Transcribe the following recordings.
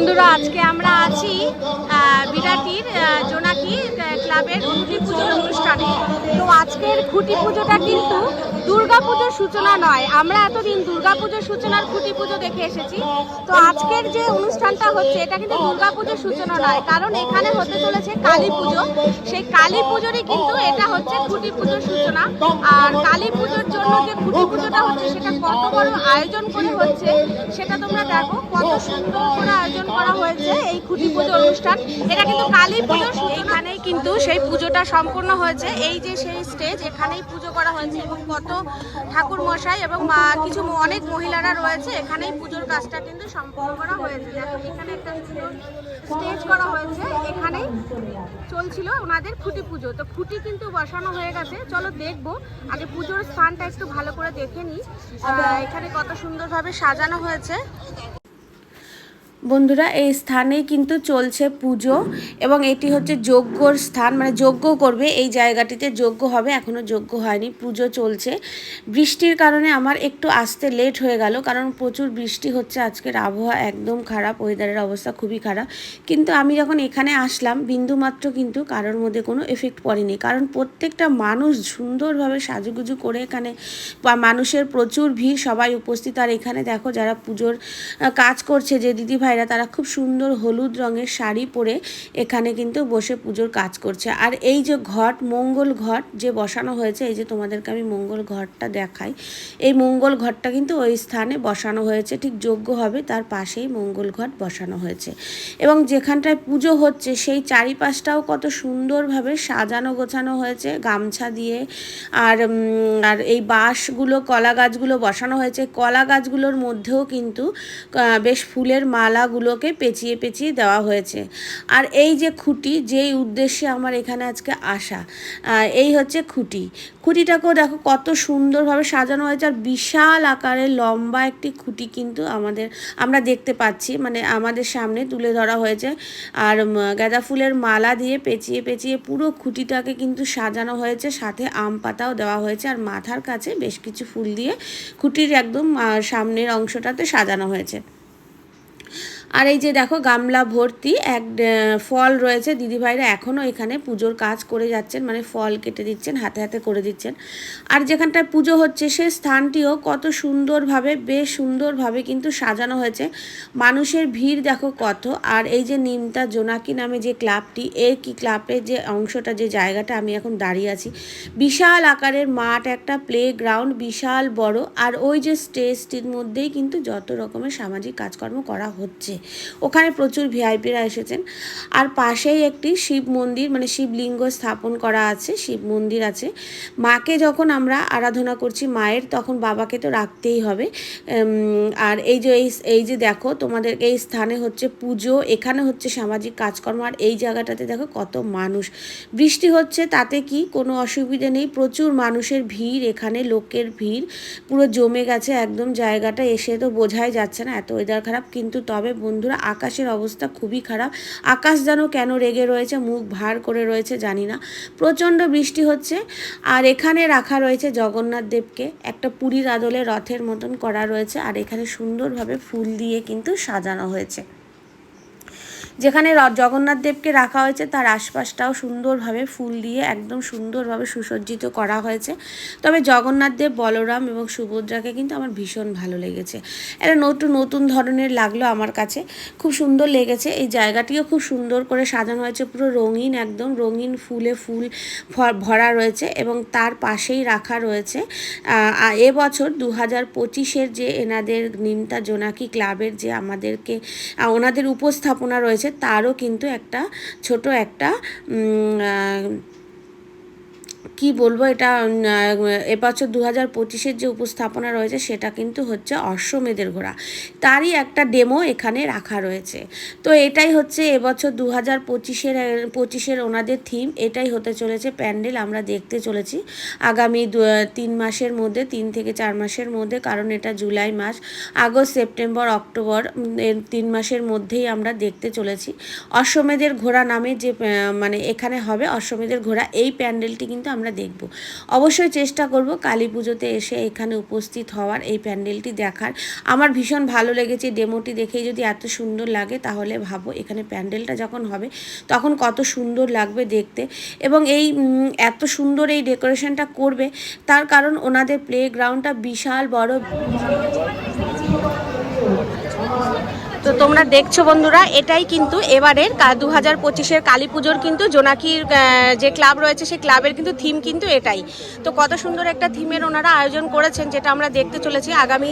বন্ধুরা আজকে আমরা আছি বিরাটির জোনাকি ক্লাবের খুঁটি পুজোর অনুষ্ঠানে। তো আজকের খুঁটি পুজোটা কিন্তু দুর্গা পুজোর সূচনা নয়। আমরা এতদিন দুর্গা পুজোর সূচনার খুঁটি পুজো দেখে এসেছি। তো আজকের যে অনুষ্ঠানটা হচ্ছে, এটা কিন্তু দুর্গা পুজোর সূচনা নয়। কারণ এখানে হতে চলেছে কালী পুজো সেই কালী পুজোরই কিন্তু এটা হচ্ছে খুঁটি পুজোর সূচনা। আর কালী পুজোর জন্য যে খুঁটি পুজোটা হচ্ছে, সেটা কত বড় আয়োজন করে হচ্ছে, সেটা তোমরা দেখো। কত সুন্দর করে আয়োজন করা হয়েছে এই খুঁটি পুজো অনুষ্ঠান। এটা কিন্তু কালী পুজো এখানেই কিন্তু সেই পুজোটা সম্পূর্ণ হয়েছে। এই যে সেই স্টেজ এখানেই পুজো করা হয়েছে এবং কত ঠাকুর মশাই এবং মা- কিছু অনেক মহিলারা রয়েছে। এখানেই পুজোর কাজটা কিন্তু সম্পূর্ণ করা হয়েছে এখানে একটা স্টেজ করা হয়েছে। এখানেই চলছিল ওনাদের খুঁটি পুজো। তো খুঁটি কিন্তু বসানো হয়ে গেছে। চলো দেখব। আগে পুজোর স্থানটা একটু ভালো করে দেখে নিই। এখানে কত সুন্দরভাবে সাজানো হয়েছে। বন্ধুরা, এই স্থানেই কিন্তু চলছে পুজো এবং এটি হচ্ছে যজ্ঞর স্থান। মানে যজ্ঞ করবে, এই জায়গাটিতে যজ্ঞ হবে এখনও যজ্ঞ হয়নি, পুজো চলছে। বৃষ্টির কারণে আমার একটু আসতে লেট হয়ে গেল, কারণ প্রচুর বৃষ্টি হচ্ছে। আজকের আবহাওয়া একদম খারাপ ওয়েদারের অবস্থা খুবই খারাপ। কিন্তু আমি যখন এখানে আসলাম বিন্দুমাত্র কিন্তু কারোর মধ্যে কোনো এফেক্ট পড়েনি। কারণ প্রত্যেকটা মানুষ সুন্দরভাবে সাজুগুজু করে এখানে মানুষের প্রচুর ভিড়, সবাই উপস্থিত। আর এখানে দেখো যারা পুজোর কাজ করছে, যে দিদি ভাইরা, তারা খুব সুন্দর হলুদ রঙের শাড়ি পরে এখানে কিন্তু বসে পুজোর কাজ করছে। আর এই যে ঘট, মঙ্গল ঘট যে বসানো হয়েছে, এই যে তোমাদেরকে আমি মঙ্গল ঘটটা দেখাই। এই মঙ্গল ঘটটা কিন্তু ওই স্থানে বসানো হয়েছে, ঠিক যোগ্য হবে তার পাশেই মঙ্গল ঘট বসানো হয়েছে। এবং যেখানটায় পুজো হচ্ছে, সেই চারিপাশটাও কত সুন্দরভাবে সাজানো গোছানো হয়েছে, গামছা দিয়ে। আর আর এই বাঁশগুলো কলা গাছগুলো বসানো হয়েছে। কলা গাছগুলোর মধ্যেও কিন্তু বেশ ফুলের মালাগুলোকে পেঁচিয়ে পেঁচিয়ে দেওয়া হয়েছে। আর এই যে খুঁটি, যেই উদ্দেশ্যে আমার এখানে আজকে আসা এই হচ্ছে খুঁটি। খুঁটিটাকেও দেখো কত সুন্দরভাবে সাজানো হয়েছে আর বিশাল আকারের লম্বা একটি খুঁটি কিন্তু আমাদের, আমরা দেখতে পাচ্ছি। মানে আমাদের সামনে তুলে ধরা হয়েছে। আর গাঁদা ফুলের মালা দিয়ে পেঁচিয়ে পেঁচিয়ে পুরো খুঁটিটাকে কিন্তু সাজানো হয়েছে। সাথে আম পাতাও দেওয়া হয়েছে। আর মাথার কাছে বেশ কিছু ফুল দিয়ে খুঁটির একদম সামনের অংশটাতে সাজানো হয়েছে। আর এই যে দেখো, গামলা ভর্তি, এক ফল রয়েছে। দিদিভাইরা এখনও এখানে পুজোর কাজ করে যাচ্ছেন মানে ফল কেটে দিচ্ছেন, হাতে হাতে করে দিচ্ছেন। আর যেখানটায় পুজো হচ্ছে, সে স্থানটিও কত সুন্দরভাবে, বেশ সুন্দরভাবে কিন্তু সাজানো হয়েছে। মানুষের ভিড় দেখো কত। আর এই যে নিমতা জোনাকি নামে যে ক্লাবটি, এর কি ক্লাবের যে অংশটা, যে জায়গাটা আমি এখন দাঁড়িয়ে আছি। বিশাল আকারের মাঠ, একটা প্লে গ্রাউন্ড বিশাল বড়। আর ওই যে স্টেজটির মধ্যেই কিন্তু যত রকমের সামাজিক কাজকর্ম করা হচ্ছে। ওখানে প্রচুর ভিআইপিরা এসেছেন। আর পাশেই একটি শিব মন্দির মানে শিবলিঙ্গ স্থাপন করা আছে, শিব মন্দির আছে। মাকে যখন আমরা আরাধনা করছি মায়ের, তখন বাবাকে তো রাখতেই হবে। আর এই যে এই যে দেখো, তোমাদের এই স্থানে হচ্ছে পুজো, এখানে হচ্ছে সামাজিক কাজকর্ম, আর এই জায়গাটাতে দেখো কত মানুষ। বৃষ্টি হচ্ছে, তাতে কি কোনো অসুবিধা নেই, প্রচুর মানুষের ভিড়, এখানে লোকের ভিড়, পুরো জমে গেছে, একদম জায়গাটা এসে তো বোঝাই যাচ্ছে না, এত ওয়েদার খারাপ, কিন্তু তবে বন্ধুরা, আকাশের অবস্থা খুবই খারাপ। আকাশ যেন কেন রেগে রয়েছে, মুখ ভার করে রয়েছে জানি না। প্রচণ্ড বৃষ্টি হচ্ছে আর এখানে রাখা রয়েছে জগন্নাথ দেবকে। একটা পুরীর আদলে রথের মতন করা রয়েছে আর এখানে সুন্দরভাবে ফুল দিয়ে কিন্তু সাজানো হয়েছে। যেখানে জগন্নাথ দেবকে রাখা হয়েছে, তার আশপাশটাও সুন্দরভাবে ফুল দিয়ে একদম সুন্দরভাবে সুসজ্জিত করা হয়েছে। তবে জগন্নাথ দেব, বলরাম এবং সুভদ্রাকে কিন্তু আমার ভীষণ ভালো লেগেছে। এটা নতুন নতুন ধরনের লাগল আমার কাছে। খুব সুন্দর লেগেছে। এই জায়গাটিও খুব সুন্দর করে সাজানো হয়েছে, পুরো রঙিন একদম, রঙিন ফুলে ফুল ভরা রয়েছে এবং তার পাশেই রাখা রয়েছে এবছর দু হাজার পঁচিশের যে এনাদের নিমতা জোনাকি ক্লাবের যে আমাদেরকে ওনাদের উপস্থাপনা রয়েছে তারও কিন্তু একটা ছোট একটা কি বলব, এটা এবছর দু হাজার পঁচিশের যে উপস্থাপনা রয়েছে, সেটা কিন্তু হচ্ছে অশ্বমেধের ঘোড়া। তারই একটা ডেমো এখানে রাখা রয়েছে। তো এটাই হচ্ছে এবছর দু হাজার পঁচিশের পঁচিশের ওনাদের থিম এটাই হতে চলেছে প্যান্ডেল। আমরা দেখতে চলেছি আগামী তিন মাসের মধ্যে, তিন থেকে চার মাসের মধ্যে, কারণ এটা জুলাই মাস। আগস্ট, সেপ্টেম্বর, অক্টোবর তিন মাসের মধ্যেই আমরা দেখতে চলেছি। অশ্বমেধের ঘোড়া নামে যে মানে এখানে হবে অশ্বমেধের ঘোড়া, এই প্যান্ডেলটি কিন্তু আমরা আমরা দেখব। অবশ্যই চেষ্টা করব কালী পুজোতে এসে এখানে উপস্থিত হওয়ার এই প্যান্ডেলটি দেখার। আমার ভীষণ ভালো লেগেছে ডেমোটি দেখেই যদি এত সুন্দর লাগে তাহলে ভাবো এখানে প্যান্ডেলটা যখন হবে তখন কত সুন্দর লাগবে দেখতে। এবং এই এত সুন্দর এই ডেকোরেশনটা করবে তার কারণ ওনাদের প্লে গ্রাউন্ডটা বিশাল বড়। তো তোমরা দেখছ বন্ধুরা, এটাই কিন্তু এবারের দু হাজার পঁচিশের কালী পুজোর কিন্তু জোনাকির যে ক্লাব রয়েছে, সেই ক্লাবের কিন্তু থিম কিন্তু এটাই। তো কত সুন্দর একটা থিমের ওনারা আয়োজন করেছেন, যেটা আমরা দেখতে চলেছি আগামী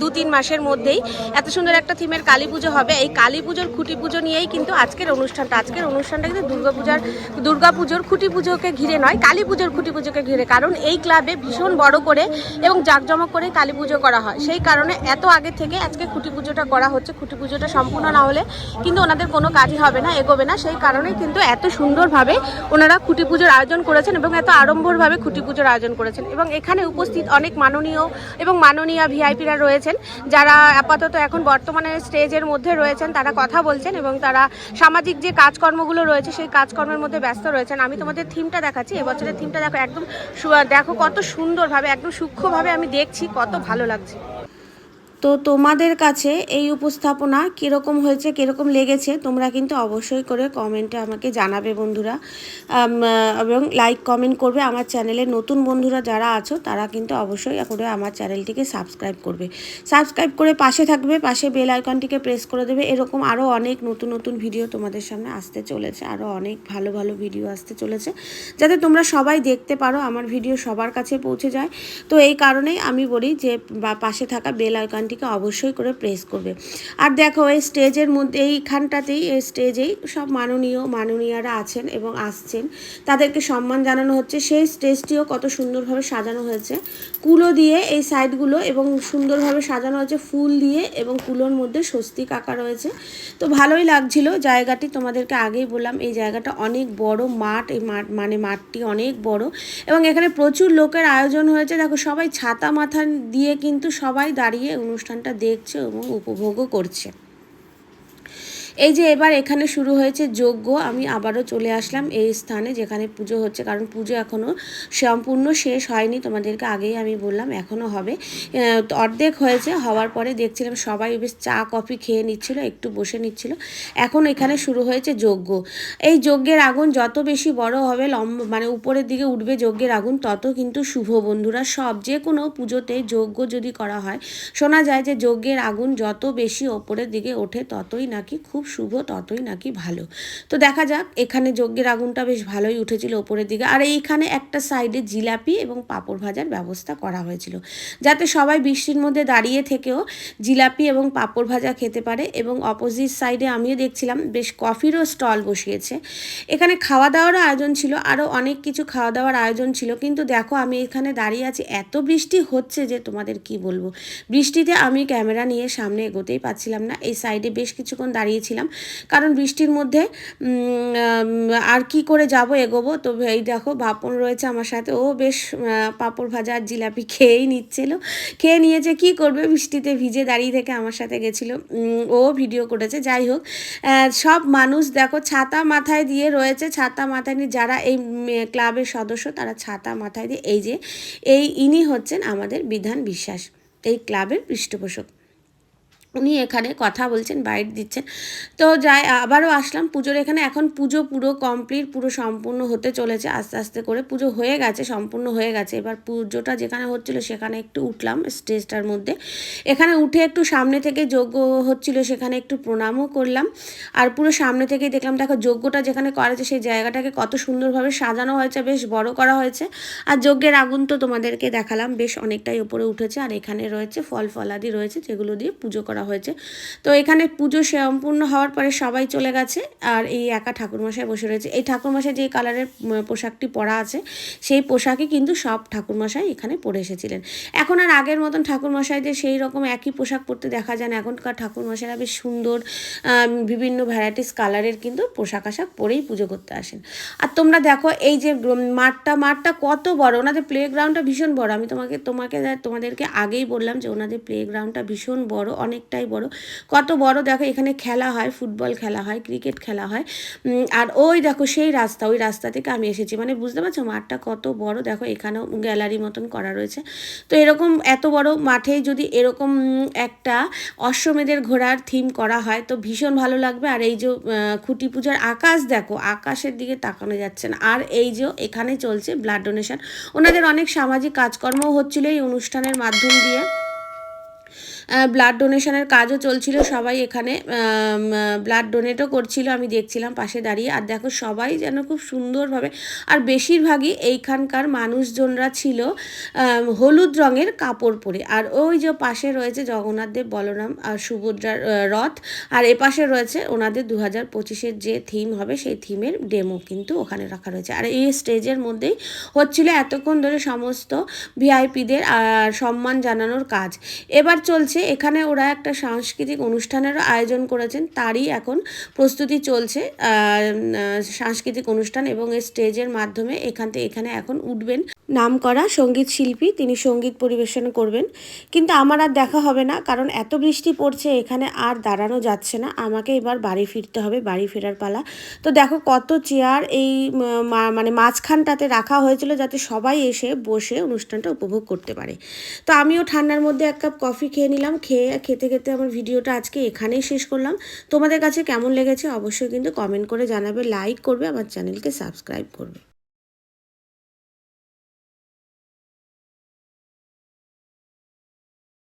দু তিন মাসের মধ্যেই। এত সুন্দর একটা থিমের কালী পুজো হবে। এই কালী পুজোর খুঁটি পুজো নিয়েই কিন্তু আজকের অনুষ্ঠানটা। আজকের অনুষ্ঠানটা কিন্তু দুর্গা পূজার, দুর্গা পুজোর খুঁটি পুজোকে ঘিরে নয়, কালী পুজোর খুঁটি পুজোকে ঘিরে। কারণ এই ক্লাবে ভীষণ বড় করে এবং জাঁকজমক করে কালী পুজো করা হয়। সেই কারণে এত আগে থেকে আজকে খুঁটি পুজোটা করা হচ্ছে খুঁটি পুজোটা সম্পূর্ণ না হলে কিন্তু ওনাদের কোনো কাজই হবে না, এগোবে না। সেই কারণেই কিন্তু এত সুন্দরভাবে ওনারা খুঁটি পুজোর আয়োজন করেছেন এবং এত আড়ম্বরভাবে খুঁটি পুজোর আয়োজন করেছেন। এবং এখানে উপস্থিত অনেক মাননীয় এবং মাননীয় ভিআইপিরা রয়েছেন, যারা আপাতত এখন বর্তমানে স্টেজের মধ্যে রয়েছেন, তারা কথা বলছেন এবং তারা সামাজিক যে কাজকর্মগুলো রয়েছে, সেই কাজকর্মের মধ্যে ব্যস্ত রয়েছেন। আমি তোমাদের থিমটা দেখাচ্ছি, এবছরের থিমটা দেখো, একদম দেখো কত সুন্দরভাবে, একদম সূক্ষ্মভাবে আমি দেখছি, কত ভালো লাগছে। তো তোমাদের কাছে এই উপস্থাপনা কীরকম হয়েছে, কীরকম লেগেছে, তোমরা কিন্তু অবশ্যই করে কমেন্টে আমাকে জানাবে বন্ধুরা। এবং লাইক কমেন্ট করবে। আমার চ্যানেলে নতুন বন্ধুরা যারা আছো, তারা কিন্তু অবশ্যই করে আমার চ্যানেলটিকে সাবস্ক্রাইব করবে। সাবস্ক্রাইব করে পাশে থাকবে, পাশে বেল আইকনটিকে প্রেস করে দেবে। এরকম আরও অনেক নতুন নতুন ভিডিও তোমাদের সামনে আসতে চলেছে আরও অনেক ভালো ভালো ভিডিও আসতে চলেছে। যাতে তোমরা সবাই দেখতে পারো আমার ভিডিও সবার কাছে পৌঁছে যায়। তো এই কারণেই আমি বলি যে পাশে থাকা বেল আইকনটিকে অবশ্যই করে প্রেস করবে। আর দেখো, এই স্টেজের মধ্যে, এইখানটাতেই, এই স্টেজেই সব মাননীয়, মাননীয়ারা আছেন এবং আসছেন। তাদেরকে সম্মান জানানো হচ্ছে। সেই স্টেজটিও কত সুন্দরভাবে সাজানো হয়েছে। কুলো দিয়ে এই সাইডগুলো এবং সুন্দরভাবে সাজানো হয়েছে ফুল দিয়ে এবং কুলোর মধ্যে স্বস্তিক আঁকা রয়েছে। তো ভালোই লাগছিল জায়গাটি। তোমাদেরকে আগেই বললাম, এই জায়গাটা অনেক বড় মাঠ। এই মাঠ মানে মাঠটি অনেক বড়। এবং এখানে প্রচুর লোকের আয়োজন হয়েছে। দেখো, সবাই ছাতা মাথা দিয়ে কিন্তু সবাই দাঁড়িয়ে অনুষ্ঠানটা দেখছে এবং উপভোগও করছে। এই যে এবার এখানে শুরু হয়েছে যজ্ঞ, আমি আবারও চলে আসলাম এই স্থানে যেখানে পুজো হচ্ছে, কারণ পুজো এখনও সম্পূর্ণ শেষ হয়নি, তোমাদেরকে আগেই আমি বললাম এখনও হবে। অর্ধেক হয়েছে, হওয়ার পরে দেখছিলাম সবাই বেশ চা, কফি খেয়ে নিচ্ছিল, একটু বসে নিচ্ছিল। এখন এখানে শুরু হয়েছে যজ্ঞ। এই যজ্ঞের আগুন যত বেশি বড় হবে, লম্ব মানে উপরের দিকে উঠবে যজ্ঞের আগুন, তত কিন্তু শুভ বন্ধুরা। সব যে কোনো পুজোতে যজ্ঞ যদি করা হয়, শোনা যায় যে যজ্ঞের আগুন যত বেশি ওপরের দিকে ওঠে, ততই নাকি খুব শুভ, ততই নাকি ভালো। তো দেখা যাক, এখানে যজ্ঞের আগুনটা বেশ ভালোই উঠেছিল ওপরের দিকে। আর এইখানে একটা সাইডে জিলাপি এবং পাঁপড় ভাজার ব্যবস্থা করা হয়েছিল। যাতে সবাই বৃষ্টির মধ্যে দাঁড়িয়ে থেকেও জিলাপি এবং পাঁপড় ভাজা খেতে পারে এবং অপোজিট সাইডে আমিও দেখছিলাম, বেশ কফিরও স্টল বসিয়েছে। এখানে খাওয়া দাওয়ারও আয়োজন ছিল আরও অনেক কিছু খাওয়া দাওয়ার আয়োজন ছিল। কিন্তু দেখো, আমি এখানে দাঁড়িয়ে আছি, এত বৃষ্টি হচ্ছে যে তোমাদের কি বলব? বৃষ্টিতে আমি ক্যামেরা নিয়ে সামনে এগোতেই পাচ্ছিলাম না। এই সাইডে বেশ কিছুক্ষণ দাঁড়িয়েছিলাম কারণ বৃষ্টির মধ্যে আর কি করে যাব এগোবো? তো এই দেখো, বাপন রয়েছে আমার সাথে। ও বেশ পাঁপড় ভাজা আর জিলাপি খেয়েই নিচ্ছিল। খেয়ে নিয়েছে কি করবে? বৃষ্টিতে ভিজে দাঁড়িয়ে থেকে আমার সাথে গেছিল। ও ভিডিও করেছে। যাই হোক সব মানুষ দেখো, ছাতা মাথায় দিয়ে রয়েছে। ছাতা মাথায় নিয়ে যারা এই ক্লাবের সদস্য, তারা ছাতা মাথায় দিয়ে, এই যে, এই ইনি হচ্ছেন আমাদের বিধান বিশ্বাস। এই ক্লাবের পৃষ্ঠপোষক। উনি এখানে কথা বলছেন, বাইট দিচ্ছেন। তো যাই, আবারও আসলাম পুজোর এখানে। এখন পুজো পুরো কমপ্লিট পুরো সম্পূর্ণ হতে চলেছে, আস্তে আস্তে করে। পুজো হয়ে গেছে, সম্পূর্ণ হয়ে গেছে। এবার পুজোটা যেখানে হচ্ছিল সেখানে একটু উঠলাম স্টেজটার মধ্যে। এখানে উঠে একটু সামনে থেকে যজ্ঞ হচ্ছিল সেখানে একটু প্রণামও করলাম। আর পুরো সামনে থেকেই দেখলাম, দেখো যজ্ঞটা যেখানে করা হয়েছে সেই জায়গাটাকে কত সুন্দরভাবে সাজানো হয়েছে, বেশ বড় করা হয়েছে। আর যজ্ঞের আগুন তো তোমাদেরকে দেখালাম, বেশ অনেকটাই উপরে উঠেছে। আর এখানে রয়েছে ফল ফলাদি রয়েছে, যেগুলো দিয়ে পুজো করা হয়েছে। তো এখানে পুজো সম্পূর্ণ হওয়ার পরে সবাই চলে গেছে আর এই একা ঠাকুরমশাই বসে রয়েছে। এই ঠাকুরমশাই যে কালারের পোশাকটি পরা আছে, সেই পোশাকই কিন্তু সব ঠাকুরমশাই এখানে পরে এসেছিলেন। এখন আর আগের মতন ঠাকুরমশাইদের সেই রকম একই পোশাক পরতে দেখা যায় না। এখনকার ঠাকুরমশাইরা বেশ সুন্দর বিভিন্ন ভ্যারাইটিস কালারের কিন্তু পোশাক আশাক পরেই পুজো করতে আসেন। আর তোমরা দেখো এই যে মাঠটা মাঠটা কত বড়। ওনাদের প্লে গ্রাউন্ডটা ভীষণ বড়। আমি তোমাকে তোমাকে, তোমাদেরকে আগেই বললাম যে ওনাদের প্লে গ্রাউন্ডটা ভীষণ বড়। অনেকটা অনেকটাই বড়। কত বড় দেখো, এখানে খেলা হয়, ফুটবল খেলা হয়, ক্রিকেট খেলা হয়। আর ওই দেখো, সেই রাস্তা, ওই রাস্তা থেকে আমি এসেছি। মানে বুঝতে পারছ, মাঠটা কত বড়। দেখো, এখানেও গ্যালারি মতন করা রয়েছে। তো এরকম এত বড় মাঠে যদি এরকম একটা অশ্বমেধের ঘোড়ার থিম করা হয়, তো ভীষণ ভালো লাগবে। আর এই যে খুঁটি পূজার আকাশ দেখো, আকাশের দিকে তাকানো যাচ্ছে না। আর এই যে, এখানে চলছে ব্লাড ডোনেশন ওনাদের অনেক সামাজিক কাজকর্মও হচ্ছিল এই অনুষ্ঠানের মাধ্যম দিয়ে। ব্লাড ডোনেশনের কাজও চলছিল, সবাই এখানে ব্লাড ডোনেটও করছিল, আমি দেখছিলাম পাশে দাঁড়িয়ে। আর দেখো, সবাই যেন খুব সুন্দরভাবে, আর বেশিরভাগই এইখানকার মানুষজনরা ছিল হলুদ রঙের কাপড় পরে। আর ওই যে পাশে রয়েছে জগন্নাথ দেব, বলরাম আর সুভদ্রার রথ। আর এপাশে রয়েছে ওনাদের দু হাজার পঁচিশের যে থিম হবে, সেই থিমের ডেমো কিন্তু ওখানে রাখা রয়েছে। আর এই স্টেজের মধ্যেই হচ্ছিল এতক্ষণ ধরে সমস্ত ভিআইপিদের সম্মান জানানোর কাজ। এবার চলছে এখানে ওরা একটা সাংস্কৃতিক অনুষ্ঠানেরও আয়োজন করেছেন। তারই এখন প্রস্তুতি চলছে সাংস্কৃতিক অনুষ্ঠান এবং এই স্টেজের মাধ্যমে এখান থেকে এখানে এখন উঠবেন। নামকরা সংগীত শিল্পী, তিনি সংগীত পরিবেশন করবেন। কিন্তু আমার আর দেখা হবে না, কারণ এত বৃষ্টি পড়ছে, এখানে আর দাঁড়ানো যাচ্ছে না। আমাকে এবার বাড়ি ফিরতে হবে, বাড়ি ফেরার পালা। তো দেখো কত চেয়ার এই মানে মাঝখানটাতে রাখা হয়েছিল যাতে সবাই এসে বসে অনুষ্ঠানটা উপভোগ করতে পারে। তো আমিও ঠান্ডার মধ্যে এক কাপ কফি খেয়ে নিলাম। খেয়ে, খেতে খেতে আমার ভিডিওটা আজকে এখানেই শেষ করলাম। তোমাদের কাছে কেমন লেগেছে অবশ্যই কিন্তু কমেন্ট করে জানাবে লাইক করবে, আমার চ্যানেলকে সাবস্ক্রাইব করবে।